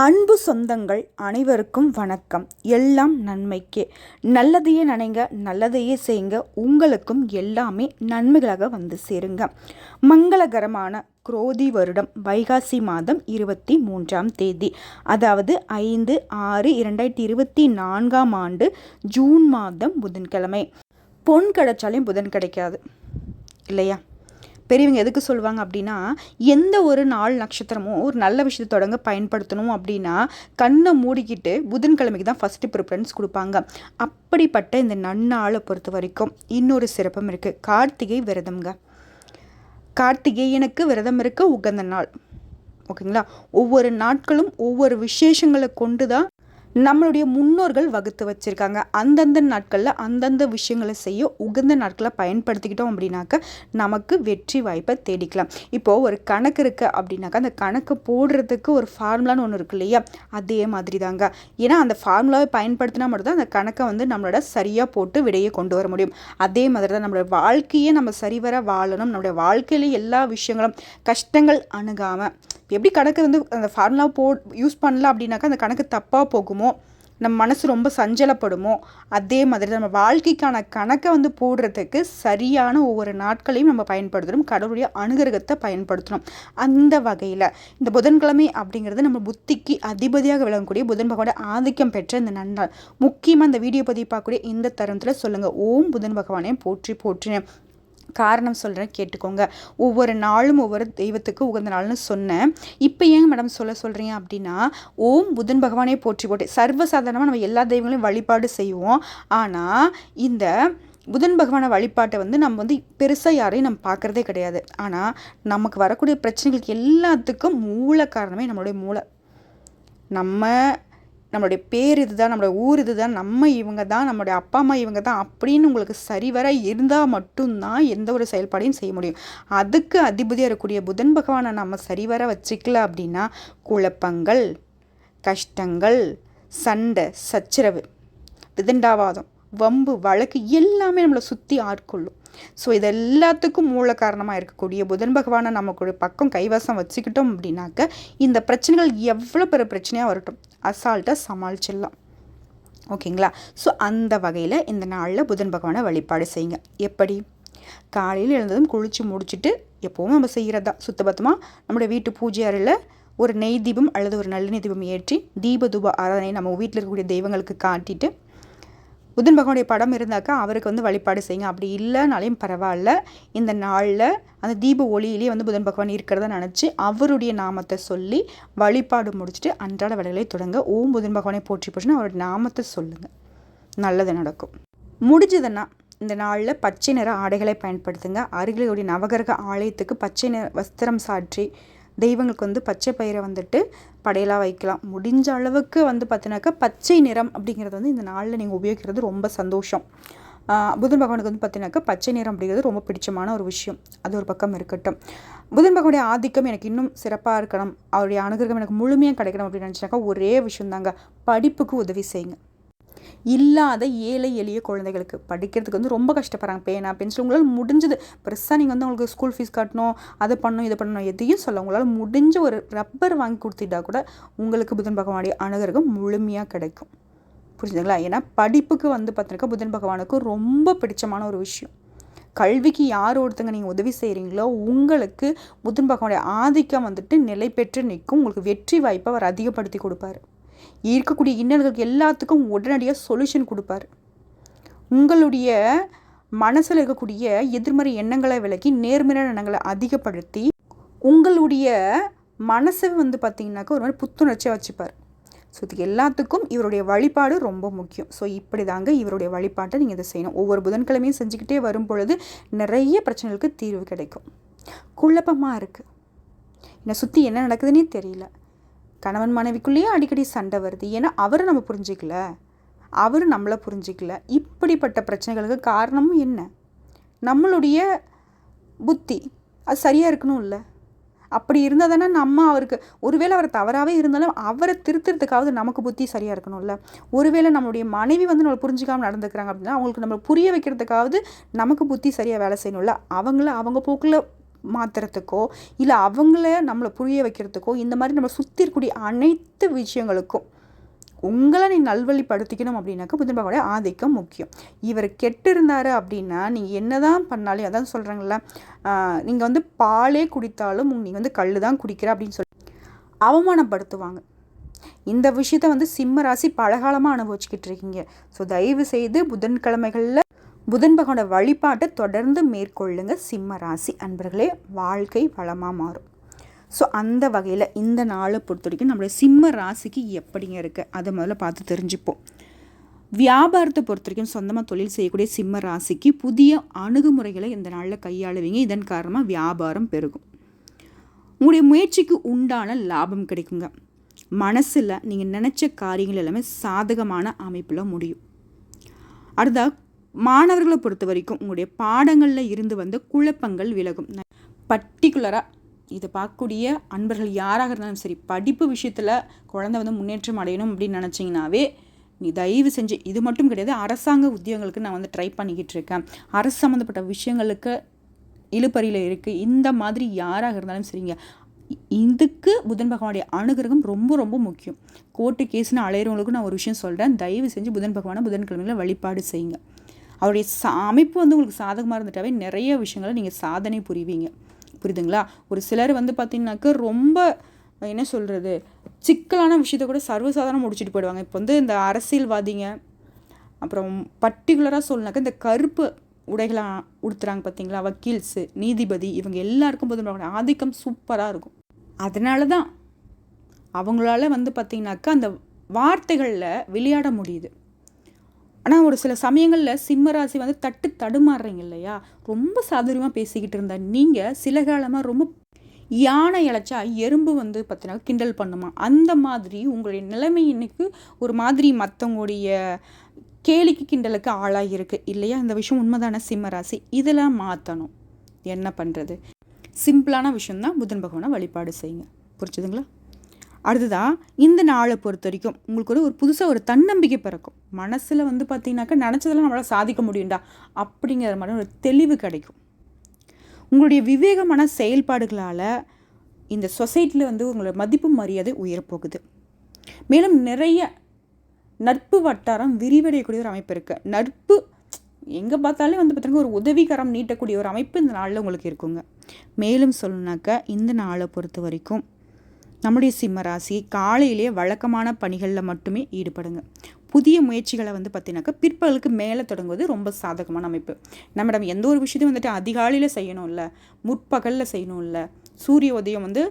அன்பு சொந்தங்கள் அனைவருக்கும் வணக்கம். எல்லாம் நன்மைக்கே. நல்லதையே நினைங்க நல்லதையே செய்யுங்க உங்களுக்கும் எல்லாமே நன்மைகளாக வந்து சேருங்க. மங்களகரமான குரோதி வருடம் வைகாசி மாதம் இருபத்தி மூன்றாம் தேதி. அதாவது ஐந்து ஆறு இரண்டாயிரத்தி இருபத்தி நான்காம் ஆண்டு ஜூன் மாதம் புதன்கிழமை. பொன் கிடைச்சாலையும் புதன் கிடைக்காது. இல்லையா? பெரியவங்க எதுக்கு சொல்லுவாங்க அப்படின்னா எந்த ஒரு நாள் நட்சத்திரமும் ஒரு நல்ல விஷயத்தை தொடங்க பயன்படுத்தணும் அப்படின்னா கண்ணை மூடிக்கிட்டு புதன்கிழமைக்கு தான் ஃபஸ்ட்டு ப்ரிஃபரன்ஸ் கொடுப்பாங்க. அப்படிப்பட்ட இந்த நன்னாளை பொறுத்த வரைக்கும் இன்னொரு சிறப்பம் இருக்குது கார்த்திகை விரதம்ங்க. கார்த்திகேயனுக்கு விரதம் இருக்க உகந்த நாள். ஓகேங்களா? ஒவ்வொரு நாட்களும் ஒவ்வொரு விசேஷங்களை கொண்டு தான் நம்மளுடைய முன்னோர்கள் வகுத்து வச்சுருக்காங்க. அந்தந்த நாட்களில் அந்தந்த விஷயங்களை செய்ய உகந்த நாட்களை பயன்படுத்திக்கிட்டோம் அப்படின்னாக்க நமக்கு வெற்றி வாய்ப்பை தேடிக்கலாம். இப்போது ஒரு கணக்கு இருக்குது அப்படின்னாக்கா அந்த கணக்கு போடுறதுக்கு ஒரு ஃபார்முலான்னு ஒன்று இருக்கு இல்லையா? அதே மாதிரி தாங்க ஏன்னா அந்த ஃபார்முலாவை பயன்படுத்தினா மட்டும்தான் அந்த கணக்கை வந்து நம்மளோட சரியாக போட்டு விடையை கொண்டு வர முடியும். அதே மாதிரி தான் நம்மளோட வாழ்க்கையே நம்ம சரிவர வாழணும். நம்மளுடைய வாழ்க்கையில் எல்லா விஷயங்களும் கஷ்டங்கள் அணுகாமல் எப்படி கணக்கு வந்து அந்த ஃபார்முலா போ யூஸ் பண்ணல அப்படின்னாக்கா அந்த கணக்கு தப்பாக போகுமோ நம்ம மனசு ரொம்ப சஞ்சலப்படுமோ அதே மாதிரி நம்ம வாழ்க்கைக்கான கணக்கை வந்து போடுறதுக்கு சரியான ஒவ்வொரு நாட்களையும் நம்ம பயன்படுத்தணும். கடவுளுடைய அனுகிரகத்தை பயன்படுத்தணும். அந்த வகையில் இந்த புதன்கிழமை அப்படிங்கிறது நம்ம புத்திக்கு அதிபதியாக விளங்கக்கூடிய புதன் பகவானோட ஆதிக்கம் பெற்ற இந்த நன்னாள். முக்கியமாக இந்த வீடியோ பதிவு பார்க்கக்கூடிய இந்த தருணத்தில் சொல்லுங்கள் ஓம் புதன் பகவானே போற்றி போற்றினேன். காரணம் சொல்கிறேன் கேட்டுக்கோங்க. ஒவ்வொரு நாளும் ஒவ்வொரு தெய்வத்துக்கு உகந்த நாள்னு சொன்னேன். இப்போ ஏங்க மேடம் சொல்ல சொல்கிறீங்க அப்படின்னா ஓம் புதன் பகவானே போற்றி போட்டு சர்வசாதாரணமாக நம்ம எல்லா தெய்வங்களையும் வழிபாடு செய்வோம். ஆனால் இந்த புதன் பகவான வழிபாட்டை வந்து நம்ம வந்து பெருசாக யாரையும் நம்ம பார்க்குறதே கிடையாது. ஆனால் நமக்கு வரக்கூடிய பிரச்சனைகளுக்கு எல்லாத்துக்கும் மூல காரணமே நம்மளுடைய மூளை. நம்ம நம்மளுடைய பேர் இதுதான் நம்மளுடைய ஊர் இது தான் நம்ம இவங்க தான் நம்மளுடைய அப்பா அம்மா இவங்க தான் அப்படின்னு உங்களுக்கு சரிவர இருந்தால் மட்டும்தான் எந்த ஒரு செயல்பாடையும் செய்ய முடியும். அதுக்கு அதிபதியாக இருக்கக்கூடிய புதன் பகவானை நம்ம சரிவர வச்சுக்கல அப்படின்னா குழப்பங்கள் கஷ்டங்கள் சண்டை சச்சரவு விதண்டாவாதம் வம்பு வழக்கு எல்லாமே நம்மளை சுற்றி ஆட்கொள்ளும். ஸோ இது எல்லாத்துக்கும் மூல காரணமாக இருக்கக்கூடிய புதன் பகவானை நமக்கு பக்கம் கைவசம் வச்சுக்கிட்டோம் அப்படின்னாக்க இந்த பிரச்சனைகள் எவ்வளோ பெரிய பிரச்சனையாக வரட்டும். அசால்ட்டாக சமாளிச்சிடலாம். ஓகேங்களா? ஸோ அந்த வகையில் இந்த நாளில் புதன் பகவானை வழிபாடு செய்யுங்க. எப்படி? காலையில் எழுந்ததும் குளித்து முடிச்சுட்டு எப்போவும் நம்ம செய்கிறதா சுத்தபத்தமாக நம்மளுடைய வீட்டு பூஜை அறையில் ஒரு நெய் தீபம் அல்லது ஒரு நல்லெண்ணெய் தீபம் ஏற்றி தீப தூப ஆராதனை நம்ம வீட்டில் இருக்கக்கூடிய தெய்வங்களுக்கு காட்டிட்டு புதன் பகவானுடைய படம் இருந்தாக்கா அவருக்கு வந்து வழிபாடு செய்யுங்க. அப்படி இல்லைனாலையும் பரவாயில்ல. இந்த நாளில் அந்த தீப ஒளியிலேயே வந்து புதன் பகவான் இருக்கிறத நினச்சி அவருடைய நாமத்தை சொல்லி வழிபாடு முடிச்சுட்டு அன்றாட வேலைகளை தொடங்க. ஓம் புதன் பகவானை போற்றி போச்சுன்னா அவருடைய நாமத்தை சொல்லுங்கள் நல்லது நடக்கும். முடிஞ்சதுன்னா இந்த நாளில் பச்சை நிற ஆடைகளை பயன்படுத்துங்க. அருகிலுடைய நவகரக ஆலயத்துக்கு பச்சை நிற வஸ்திரம் சாற்றி தெய்வங்களுக்கு வந்து பச்சை பயிரை வந்துட்டு படையலாக வைக்கலாம். முடிஞ்ச அளவுக்கு வந்து பார்த்தினாக்கா பச்சை நிறம் அப்படிங்கிறது வந்து இந்த நாளில் நீங்கள் உபயோகிக்கிறது ரொம்ப சந்தோஷம். புதன் பகவானுக்கு வந்து பார்த்தீங்கன்னாக்கா பச்சை நிறம் அப்படிங்கிறது ரொம்ப பிடிச்சமான ஒரு விஷயம். அது ஒரு பக்கம் இருக்கட்டும். புதன் பகவானுடைய ஆதிக்கம் எனக்கு இன்னும் சிறப்பாக இருக்கணும். அவருடைய அனுகிரகம் எனக்கு முழுமையாக கிடைக்கணும் அப்படின்னு நினச்சினாக்கா ஒரே விஷயம் தாங்க படிப்புக்கு உதவி செய்யுங்க. இல்லாத ஏழை எளிய குழந்தைகளுக்கு படிக்கிறதுக்கு வந்து ரொம்ப கஷ்டப்படுறாங்க. பேனா பென்சில் உங்களால் முடிஞ்சது. பெருசாக நீங்கள் வந்து உங்களுக்கு ஸ்கூல் ஃபீஸ் கட்டணும் அதை பண்ணணும் இதை பண்ணணும் எதையும் சொல்ல உங்களால் முடிஞ்ச ஒரு ரப்பர் வாங்கி கொடுத்துட்டா கூட உங்களுக்கு புதன் பகவானுடைய அனுகிரகம் முழுமையாக கிடைக்கும். புரிஞ்சுங்களா ஏன்னா படிப்புக்கு வந்து பார்த்துருக்க புதன் பகவானுக்கு ரொம்ப பிடிச்சமான ஒரு விஷயம். கல்விக்கு யார் ஒருத்தங்க நீங்கள் உதவி செய்கிறீங்களோ உங்களுக்கு புதன் பகவானுடைய ஆதிக்கம் வந்துட்டு நிலை பெற்று நிற்கும். உங்களுக்கு வெற்றி வாய்ப்பை அவர் அதிகப்படுத்தி கொடுப்பாரு. இருக்கக்கூடிய இன்னல்களுக்கு எல்லாத்துக்கும் உடனடியாக சொல்யூஷன் கொடுப்பார். உங்களுடைய மனசில் இருக்கக்கூடிய எதிர்மறை எண்ணங்களை விலக்கி நேர்மையான எண்ணங்களை அதிகப்படுத்தி உங்களுடைய மனசை வந்து பார்த்திங்கனாக்கா ஒரு மாதிரி புத்துணர்ச்சியாக வச்சுப்பார். ஸோ இது எல்லாத்துக்கும் இவருடைய வழிபாடு ரொம்ப முக்கியம். ஸோ இப்படி தாங்க இவருடைய வழிபாட்டை நீங்கள் இதை செய்யணும். ஒவ்வொரு புதன்கிழமையும் செஞ்சுக்கிட்டே வரும் பொழுது நிறைய பிரச்சனைகளுக்கு தீர்வு கிடைக்கும். குழப்பமாக இருக்குது என்னை சுற்றி என்ன நடக்குதுன்னே தெரியல. கணவன் மனைவிக்குள்ளேயே அடிக்கடி சண்டை வருது. ஏன்னா அவரை நம்ம புரிஞ்சிக்கல. அவர் நம்மளை புரிஞ்சிக்கல. இப்படிப்பட்ட பிரச்சனைகளுக்கு காரணமும் என்ன? நம்மளுடைய புத்தி. அது சரியாக இருக்கணும் இல்லை? அப்படி இருந்தால் தானே நம்ம அவருக்கு ஒருவேளை அவர் தவறாகவே இருந்தாலும் அவரை திருத்துறதுக்காவது நமக்கு புத்தி சரியாக இருக்கணும்ல ஒருவேளை நம்மளுடைய மனைவி வந்து நம்மளை புரிஞ்சிக்காமல் நடந்துக்கிறாங்க அப்படின்னா அவங்களுக்கு நம்ம புரிய வைக்கிறதுக்காவது நமக்கு புத்தி சரியாக வேலை செய்யணும்ல அவங்கள அவங்க போக்கில் மாற்றுறதுக்கோ இல்லை அவங்கள நம்மளை புரிய வைக்கிறதுக்கோ இந்த மாதிரி நம்ம சுற்றி இருக்கக்கூடிய அனைத்து விஷயங்களுக்கும் உங்களை நீ நல்வழிப்படுத்திக்கணும் அப்படின்னாக்கா புதன் பகவானுடைய ஆதிக்கம் முக்கியம். இவர் கெட்டு இருந்தார் அப்படின்னா நீங்கள் என்ன தான் பண்ணாலும் அதான் சொல்கிறாங்கள நீங்கள் வந்து பாலே குடித்தாலும் நீங்கள் வந்து கல் தான் குடிக்கிற அப்படின்னு சொல்லி அவமானப்படுத்துவாங்க. இந்த விஷயத்த வந்து சிம்ம ராசி பலகாலமாக அனுபவிச்சுக்கிட்டு இருக்கீங்க. ஸோ தயவு செய்து புதன்கிழமைகளில் புதன் பகவானோட வழிபாட்டை தொடர்ந்து மேற்கொள்ளுங்க. சிம்ம ராசி அன்பர்களே வாழ்க்கை வளமாக மாறும். ஸோ அந்த வகையில் இந்த நாளை பொறுத்த வரைக்கும் நம்மளுடைய சிம்ம ராசிக்கு எப்படிங்க இருக்குது அதை முதல்ல பார்த்து தெரிஞ்சுப்போம். வியாபாரத்தை பொறுத்த வரைக்கும் சொந்தமாக தொழில் செய்யக்கூடிய சிம்ம ராசிக்கு புதிய அணுகுமுறைகளை இந்த நாளில் கையாளுவீங்க. இதன் காரணமாக வியாபாரம் பெருகும். உங்களுடைய முயற்சிக்கு உண்டான லாபம் கிடைக்குங்க. மனசில் நீங்கள் நினச்ச காரியங்கள் எல்லாமே சாதகமான அமைப்பில் முடியும். அடுத்தா மாணவர்களை பொறுத்த வரைக்கும் உங்களுடைய பாடங்களில் இருந்து வந்து குழப்பங்கள் விலகும். பர்டிகுலராக இதை பார்க்கக்கூடிய அன்பர்கள் யாராக இருந்தாலும் சரி படிப்பு விஷயத்தில் குழந்தை வந்து முன்னேற்றம் அடையணும் அப்படின்னு நினச்சிங்கனாவே நீ தயவு செஞ்சு இது மட்டும் கிடையாது அரசாங்க உத்தியோகங்களுக்கு நான் வந்து ட்ரை பண்ணிக்கிட்டு இருக்கேன். அரசு சம்மந்தப்பட்ட விஷயங்களுக்கு இழுப்பறியில் இருக்குது இந்த மாதிரி யாராக இருந்தாலும் சரிங்க. இதுக்கு புதன் பகவானுடைய அனுகிரகம் ரொம்ப ரொம்ப முக்கியம். கோர்ட்டு கேஸ்னு அலையிறவங்களுக்கு நான் ஒரு விஷயம் சொல்கிறேன் தயவு செஞ்சு புதன் பகவானை புதன்கிழமையில் வழிபாடு செய்யுங்க. அவருடைய சா அமைப்பு வந்து உங்களுக்கு சாதகமாக இருந்துட்டாவே நிறைய விஷயங்களை நீங்கள் சாதனை புரிவீங்க. புரியுதுங்களா? ஒரு சிலர் வந்து பார்த்திங்கனாக்க ரொம்ப என்ன சொல்கிறது சிக்கலான விஷயத்த கூட சர்வசாதாரணம் முடிச்சுட்டு போயிடுவாங்க. இப்போ வந்து இந்த அரசியல்வாதிங்க அப்புறம் பர்டிகுலராக சொல்லினாக்க இந்த கருப்பு உடைகளாக உடுத்துறாங்க பார்த்தீங்களா வக்கீல்ஸு நீதிபதி இவங்க எல்லாருக்கும் போது ஆதிக்கம் சூப்பராக இருக்கும். அதனால தான் அவங்களால வந்து பார்த்திங்கனாக்கா அந்த வார்த்தைகளில் விளையாட முடியுது. ஆனால் ஒரு சில சமயங்களில் சிம்மராசி வந்து தட்டு தடுமாறுறீங்க இல்லையா? ரொம்ப சாதுரியமாக பேசிக்கிட்டு இருந்த நீங்கள் சில காலமாக ரொம்ப யானை இழைச்சா எறும்பு வந்து பார்த்தீங்கன்னா கிண்டல் பண்ணுமா? அந்த மாதிரி உங்களுடைய நிலைமை இன்னைக்கு ஒரு மாதிரி மற்றவங்களுடைய கேலிக்கு கிண்டலுக்கு ஆளாகியிருக்கு இல்லையா? இந்த விஷயம் உண்மைதான சிம்மராசி? இதெல்லாம் மாற்றணும் என்ன பண்ணுறது சிம்பிளான விஷயம்தான் புதன் பகவானை வழிபாடு செய்யுங்க. புரிச்சுதுங்களா அடுத்ததான் இந்த நாளை பொறுத்த வரைக்கும் உங்களுக்கு ஒரு ஒரு புதுசாக ஒரு தன்னம்பிக்கை பிறக்கும். மனசில் வந்து பார்த்தீங்கன்னாக்கா நினச்சதெல்லாம் நம்மளால் சாதிக்க முடியும்டா அப்படிங்கிற மாதிரி ஒரு தெளிவு கிடைக்கும். உங்களுடைய விவேகமான செயல்பாடுகளால் இந்த சொசைட்டியில் வந்து உங்களோட மதிப்பு மரியாதை உயரப்போகுது. மேலும் நிறைய நட்பு வட்டாரம் விரிவடையக்கூடிய ஒரு அமைப்பு இருக்குது நட்பு எங்கே பார்த்தாலே வந்து பார்த்திங்கன்னா ஒரு உதவிகரம் நீட்டக்கூடிய ஒரு அமைப்பு இந்த நாளில் உங்களுக்கு இருக்குங்க. மேலும் சொல்லணுனாக்கா இந்த நாளை பொறுத்த வரைக்கும் நம்முடைய சிம்ம ராசி காலையிலேயே வழக்கமான பணிகளில் மட்டுமே ஈடுபடுங்க. புதிய முயற்சிகளை வந்து பார்த்தீங்கன்னாக்கா பிற்பகலுக்கு மேலே தொடங்குவது ரொம்ப சாதகமான அமைப்பு. நம்மிடம் எந்த ஒரு விஷயத்தையும் வந்துட்டு அதிகாலையில் செய்யணும்ல முற்பகலில் செய்யணும்ல சூரிய உதயம் வந்து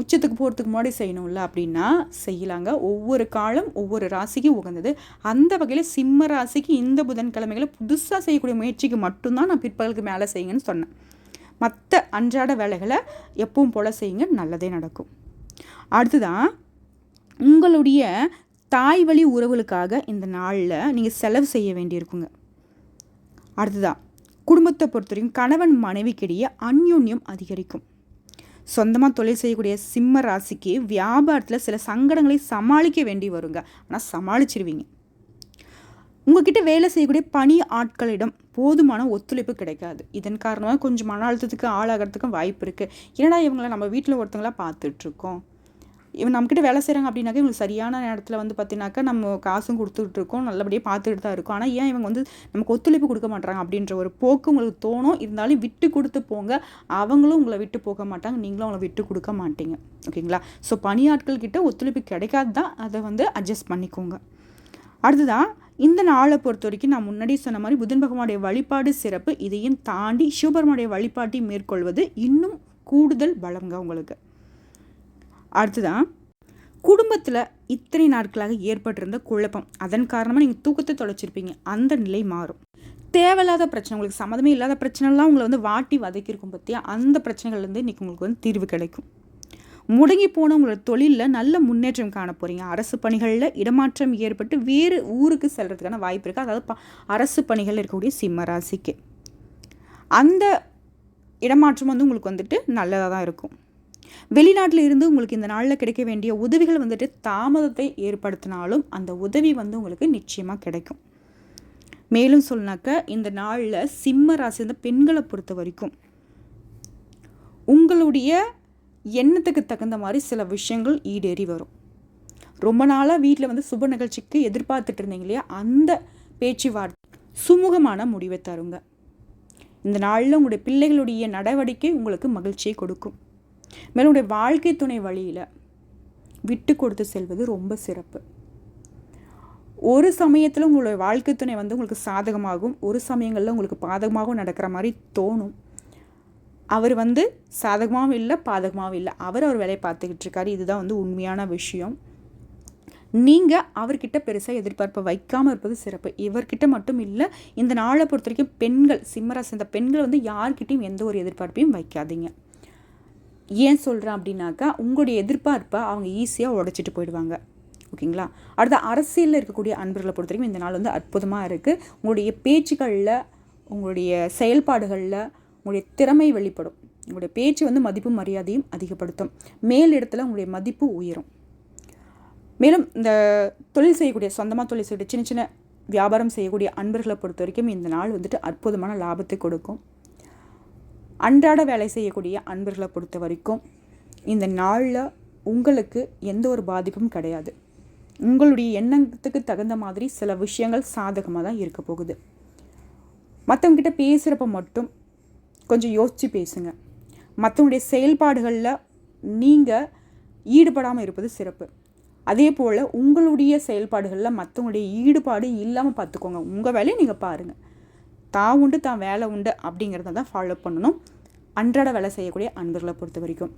உச்சத்துக்கு போகிறதுக்கு முன்னாடி செய்யணும்ல அப்படின்னா செய்யலாங்க. ஒவ்வொரு காலம் ஒவ்வொரு ராசிக்கு உகந்தது. அந்த வகையில் சிம்ம ராசிக்கு இந்த புதன்கிழமைகளை புதுசாக செய்யக்கூடிய முயற்சிக்கு மட்டும்தான் நான் பிற்பகலுக்கு மேலே செய்யுங்கன்னு சொன்னேன். மற்ற அன்றாட வேலைகளை எப்பவும் போல் செய்யுங்க நல்லதே நடக்கும். அடுத்துதான் உங்களுடைய தாய் வழி உறவுகளுக்காக இந்த நாளில் நீங்கள் செலவு செய்ய வேண்டியிருக்குங்க. அடுத்ததான் குடும்பத்தை பொறுத்த வரைக்கும் கணவன் மனைவிக்கிடையே அந்யோன்யம் அதிகரிக்கும். சொந்தமாக தொழில் செய்யக்கூடிய சிம்ம ராசிக்கு வியாபாரத்தில் சில சங்கடங்களை சமாளிக்க வேண்டி வருங்க. ஆனால் சமாளிச்சிருவீங்க. உங்ககிட்ட வேலை செய்யக்கூடிய பணி ஆட்களிடம் போதுமான ஒத்துழைப்பு கிடைக்காது. இதன் காரணமாக கொஞ்சம் மன அழுத்தத்துக்கு ஆளாகிறதுக்கும் வாய்ப்பு இருக்குது ஏன்னா இவங்களை நம்ம வீட்டில் ஒருத்தங்களாக பார்த்துட்ருக்கோம்? நம்மக்கிட்ட வேலை செய்கிறாங்க அப்படின்னாக்கா இவங்களுக்கு சரியான நேரத்தில் வந்து பார்த்தீங்கன்னாக்கா நம்ம காசும் கொடுத்துட்டு இருக்கோம். நல்லபடியாக பார்த்துட்டு தான் இருக்கோம். ஆனால் ஏன் இவங்க வந்து நமக்கு ஒத்துழைப்பு கொடுக்க மாட்டாங்க அப்படின்ற ஒரு போக்கு உங்களுக்கு தோணும்? இருந்தாலும் விட்டு கொடுத்து போங்க. அவங்களும் உங்களை விட்டு போக மாட்டாங்க. நீங்களும் அவங்கள விட்டு கொடுக்க மாட்டீங்க. ஓகேங்களா? ஸோ பணியாட்கள் கிட்ட ஒத்துழைப்பு கிடைக்காது தான் அதை வந்து அட்ஜஸ்ட் பண்ணிக்கோங்க. அடுத்ததான் இந்த நாளை பொறுத்த வரைக்கும் நான் முன்னாடி சொன்ன மாதிரி புதன் பகவானுடைய வழிபாடு சிறப்பு. இதையும் தாண்டி சிவபெருமானுடைய வழிபாட்டை மேற்கொள்வது இன்னும் கூடுதல் பலங்க உங்களுக்கு. அடுத்துதான் குடும்பத்தில் இத்தனை நாட்களாக ஏற்பட்டிருந்த குழப்பம் அதன் காரணமாக நீங்கள் தூக்கத்தை தொலைச்சிருப்பீங்க அந்த நிலை மாறும். தேவையில்லாத பிரச்சனை உங்களுக்கு சம்மதமே இல்லாத பிரச்சனைலாம் உங்களை வந்து வாட்டி வதக்கியிருக்கும் பற்றியா அந்த பிரச்சனைகள்லேருந்து இன்றைக்கி உங்களுக்கு வந்து தீர்வு கிடைக்கும். முடங்கி போன உங்களோட தொழிலில் நல்ல முன்னேற்றம் காண போகிறீங்க அரசு பணிகளில் இடமாற்றம் ஏற்பட்டு வேறு ஊருக்கு செல்கிறதுக்கான வாய்ப்பு இருக்குது அதாவது ப அரசு பணிகளில் இருக்கக்கூடிய சிம்ம ராசிக்கு. அந்த இடமாற்றம் வந்து உங்களுக்கு வந்துட்டு நல்லதாக தான் இருக்கும். வெளிநாட்டில் இருந்து உங்களுக்கு இந்த நாளில் கிடைக்க வேண்டிய உதவிகள் வந்துட்டு தாமதத்தை ஏற்படுத்தினாலும் அந்த உதவி வந்து உங்களுக்கு நிச்சயமாக கிடைக்கும். மேலும் சொன்னாக்க இந்த நாளில் சிம்ம ராசி இந்த பெண்களை பொறுத்த வரைக்கும் உங்களுடைய எண்ணத்துக்கு தகுந்த மாதிரி சில விஷயங்கள் ஈடேறி வரும். ரொம்ப நாளாக வீட்டில் வந்து சுப நிகழ்ச்சிக்கு எதிர்பார்த்துட்டு இருந்தீங்க இல்லையா? அந்த பேச்சுவார்த்தை சுமூகமான முடிவை தருங்க. இந்த நாளில் உங்களுடைய பிள்ளைகளுடைய நடவடிக்கை உங்களுக்கு மகிழ்ச்சியை கொடுக்கும். மேலும் வாழ்க்கை துணை வழியில் விட்டு கொடுத்து செல்வது ரொம்ப சிறப்பு. ஒரு சமயத்தில் உங்களுடைய வாழ்க்கை துணை வந்து உங்களுக்கு சாதகமாகும் ஒரு சமயங்களில் உங்களுக்கு பாதகமாகவும் நடக்கிற மாதிரி தோணும். அவர் வந்து சாதகமாகவும் இல்லை பாதகமாகவும் இல்லை. அவர் அவர் வேலையை பார்த்துக்கிட்டு இருக்காரு. இதுதான் வந்து உண்மையான விஷயம். நீங்கள் அவர்கிட்ட பெருசாக எதிர்பார்ப்பை வைக்காமல் இருப்பது சிறப்பு. இவர்கிட்ட மட்டும் இல்லை இந்த நாளை பொறுத்த வரைக்கும் பெண்கள் சிம்மராசி இந்த பெண்கள் வந்து யார்கிட்டையும் எந்த ஒரு எதிர்பார்ப்பையும் வைக்காதீங்க. ஏன் சொல்கிறேன் அப்படின்னாக்கா உங்களுடைய எதிர்பார்ப்பை அவங்க ஈஸியாக உடைச்சிட்டு போயிடுவாங்க. ஓகேங்களா? அடுத்த அரசியலில் இருக்கக்கூடிய அன்பர்களை பொறுத்த வரைக்கும் இந்த நாள் வந்து அற்புதமாக இருக்குது உங்களுடைய பேச்சுகளில் உங்களுடைய செயல்பாடுகளில் உங்களுடைய திறமை வெளிப்படும். உங்களுடைய பேச்சு வந்து மதிப்பு மரியாதையும் அதிகப்படுத்தும். மேல் இடத்துல உங்களுடைய மதிப்பு உயரும். மேலும் இந்த தொழில் செய்யக்கூடிய சொந்தமாக தொழில் செய்யக்கூடிய சின்ன சின்ன வியாபாரம் செய்யக்கூடிய அன்பர்களை பொறுத்த வரைக்கும் இந்த நாள் வந்துட்டு அற்புதமான லாபத்தை கொடுக்கும். அன்றாட வேலை செய்யக்கூடிய அன்பர்களை பொறுத்த வரைக்கும் இந்த நாளில் உங்களுக்கு எந்த ஒரு பாதிப்பும் கிடையாது. உங்களுடைய எண்ணத்துக்கு தகுந்த மாதிரி சில விஷயங்கள் சாதகமாக தான் இருக்க போகுது. மற்றவங்கிட்ட பேசுகிறப்ப மட்டும் கொஞ்சம் யோசித்து பேசுங்க. மற்றவங்களுடைய செயல்பாடுகளில் நீங்கள் ஈடுபடாமல் இருப்பது சிறப்பு. அதே போல் உங்களுடைய செயல்பாடுகளில் மற்றவங்களுடைய ஈடுபாடு இல்லாமல் பார்த்துக்கோங்க உங்கள் வேலையை நீங்கள் பாருங்கள் தான் உண்டு தான் வேலை உண்டு அப்படிங்கிறத தான் ஃபாலோ பண்ணணும். அன்றாட வேலை செய்யக்கூடிய அன்பர்களை பொறுத்த வரைக்கும்.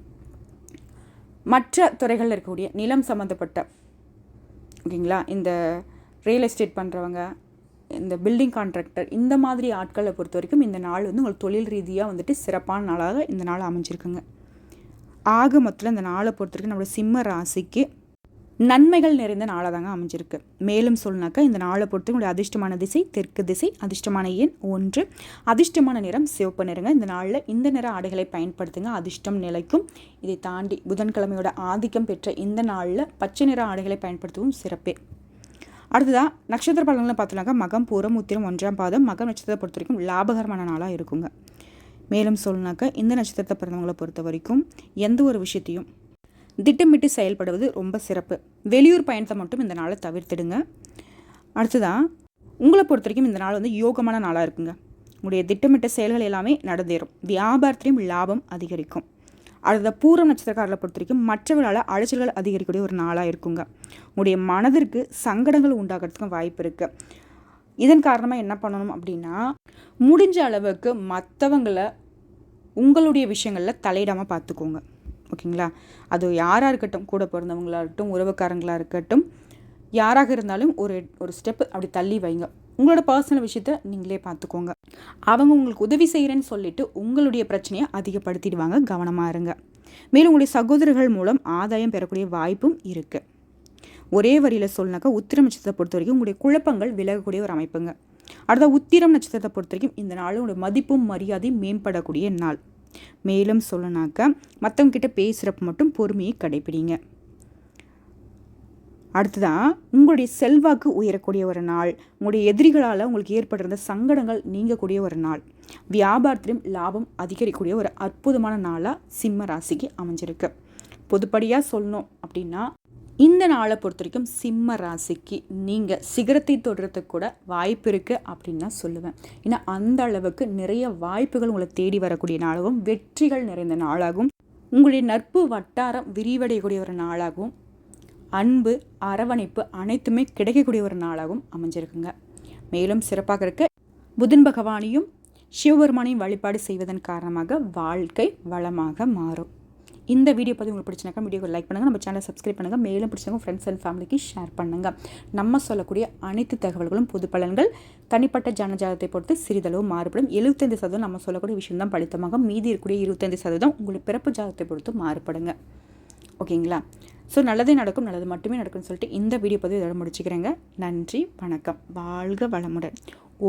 மற்ற துறைகளில் இருக்கக்கூடிய நிலம் சம்மந்தப்பட்ட ஓகேங்களா? இந்த ரியல் எஸ்டேட் பண்ணுறவங்க இந்த பில்டிங் கான்ட்ராக்டர் இந்த மாதிரி ஆட்களை பொறுத்த வரைக்கும் இந்த நாள் வந்து உங்களுக்கு தொழில் ரீதியாக வந்துட்டு சிறப்பான நாளாக இந்த நாள் அமைஞ்சிருக்குங்க. ஆக மொத்தத்தில் இந்த நாளை பொறுத்த வரைக்கும் நம்மளோட சிம்ம ராசிக்கு நன்மைகள் நிறைந்த நாளாக தாங்க அமைஞ்சிருக்கு. மேலும் சொல்லினாக்கா இந்த நாளை பொறுத்து உங்களுடைய அதிர்ஷ்டமான திசை தெற்கு திசை அதிர்ஷ்டமான எண் ஒன்று. அதிர்ஷ்டமான நிறம் சிவப்பு நிறங்க. இந்த நாளில் இந்த நிற ஆடைகளை பயன்படுத்துங்க. அதிர்ஷ்டம் நிலைக்கும். இதை தாண்டி புதன்கிழமையோட ஆதிக்கம் பெற்ற இந்த நாளில் பச்சை நிற ஆடைகளை பயன்படுத்தவும் சிறப்பே. அடுத்ததாக நட்சத்திர பலன்களை பார்த்தோம்னாக்கா மகம் பூரம் உத்திரம் ஒன்றாம் பாதம் மகம் நட்சத்திரத்தை பொறுத்த வரைக்கும் லாபகரமான நாளாக இருக்குங்க. மேலும் சொல்லணாக்கா இந்த நட்சத்திரத்தை பிறந்தவங்களை பொறுத்த வரைக்கும் எந்த ஒரு விஷயத்தையும் திட்டமிட்டு செயல்படுவது ரொம்ப சிறப்பு. வெளியூர் பயணத்தை மட்டும் இந்த நாளை தவிர்த்துடுங்க. அடுத்ததாக உங்களை பொறுத்த வரைக்கும் இந்த நாள் வந்து யோகமான நாளாக இருக்குங்க. உங்களுடைய திட்டமிட்ட செயல்கள் எல்லாமே நடந்தேறும். வியாபாரத்திலையும் லாபம் அதிகரிக்கும். அடுத்த பூரம் நட்சத்திரக்காரர்களை பொறுத்த வரைக்கும் மற்றவர்களால் அலைச்சல்கள் அதிகரிக்கக்கூடிய ஒரு நாளாக இருக்குங்க. உங்களுடைய மனதிற்கு சங்கடங்கள் உண்டாகிறதுக்கும் வாய்ப்பு இருக்குது இதன் காரணமாக என்ன பண்ணணும் அப்படின்னா முடிஞ்ச அளவுக்கு மற்றவங்களை உங்களுடைய விஷயங்களில் தலையிடாமல் பார்த்துக்கோங்க ஓகேங்களா? அது யாராக இருக்கட்டும் கூட பிறந்தவங்களாக இருக்கட்டும் உறவுக்காரங்களாக இருக்கட்டும் யாராக இருந்தாலும் ஒரு ஒரு ஸ்டெப் அப்படி தள்ளி வைங்க. உங்களோட பர்சனல் விஷயத்த நீங்களே பார்த்துக்கோங்க. அவங்க உங்களுக்கு உதவி செய்கிறேன்னு சொல்லிட்டு உங்களுடைய பிரச்சனையை அதிகப்படுத்திடுவாங்க. கவனமாக இருங்க. மேலும் உங்களுடைய சகோதரர்கள் மூலம் ஆதாயம் பெறக்கூடிய வாய்ப்பும் இருக்குது ஒரே வரியில் சொல்லினாக்கா உத்திரம் நட்சத்திரத்தை பொறுத்த வரைக்கும் உங்களுடைய குழப்பங்கள் விலகக்கூடிய ஒரு அமைப்புங்க. அடுத்த உத்திரம் நட்சத்திரத்தை பொறுத்த வரைக்கும் இந்த நாள் உங்களுடைய மதிப்பும் மரியாதையும் மேம்படக்கூடிய நாள். மேலும் சொல்லனாக்க மற்றவங்கிட்ட பேசுகிறப்ப மட்டும் பொறுமையை கடைபிடிங்க அடுத்ததான் உங்களுடைய செல்வாக்கு உயரக்கூடிய ஒரு நாள் உங்களுடைய எதிரிகளால் உங்களுக்கு ஏற்படுற சங்கடங்கள் நீங்கக்கூடிய ஒரு நாள் வியாபாரத்திலும் லாபம் அதிகரிக்கக்கூடிய ஒரு அற்புதமான நாளாக சிம்ம ராசிக்கு அமைஞ்சிருக்கு. பொதுப்படியாக சொல்லணும் அப்படின்னா இந்த நாளை பொறுத்த வரைக்கும் சிம்ம ராசிக்கு நீங்கள் சிகரத்தை தொடுறதுக்கு கூட வாய்ப்பு இருக்குது அப்படின்னு நான் சொல்லுவேன். ஏன்னா அந்த அளவுக்கு நிறைய வாய்ப்புகள் உங்களை தேடி வரக்கூடிய நாளாகவும் வெற்றிகள் நிறைந்த நாளாகவும் உங்களுடைய நட்பு வட்டாரம் விரிவடையக்கூடிய ஒரு நாளாகவும் அன்பு அரவணைப்பு அனைத்துமே கிடைக்கக்கூடிய ஒரு நாளாகவும் அமைஞ்சிருக்குங்க. மேலும் சிறப்பாக இருக்க புதன் பகவானையும் சிவபெருமானையும் வழிபாடு செய்வதன் காரணமாக வாழ்க்கை வளமாக மாறும். இந்த வீடியோ பற்றி உங்களுக்கு பிடிச்சினாக்கா வீடியோ லைக் பண்ணுங்கள் நம்ம சேனலை சப்ஸ்கிரைப் பண்ணுங்கள் மேலும் பிடிச்சவங்க ஃப்ரெண்ட்ஸ் அண்ட் ஃபேமிலிக்கு ஷேர் பண்ணுங்கள் நம்ம சொல்லக்கூடிய அனைத்து தகவல்களும் பொது பலன்கள் தனிப்பட்ட ஜனஜாதத்தை பொறுத்து சிறிதளவு மாறுபடும். எழுபத்தைந்து சதவீதம் நம்ம சொல்லக்கூடிய விஷயம் தான் படித்தமாக மீதி இருக்கக்கூடிய இருபத்தைந்து சதவீதம் உங்களுக்கு பிறப்பு ஜாதத்தை பொறுத்து மாறுபடுங்க. ஓகேங்களா? ஸோ நல்லதே நடக்கும் நல்லது மட்டுமே நடக்கும்னு சொல்லிட்டு இந்த வீடியோ பதிவு இதோட முடிச்சுக்கிறேங்க. நன்றி வணக்கம். வாழ்க வளமுடன்.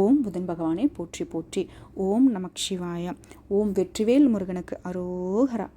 ஓம் புதன் பகவானே போற்றி போற்றி. ஓம் நமக் சிவாய. ஓம் வெற்றிவேல் முருகனுக்கு அரோகரா.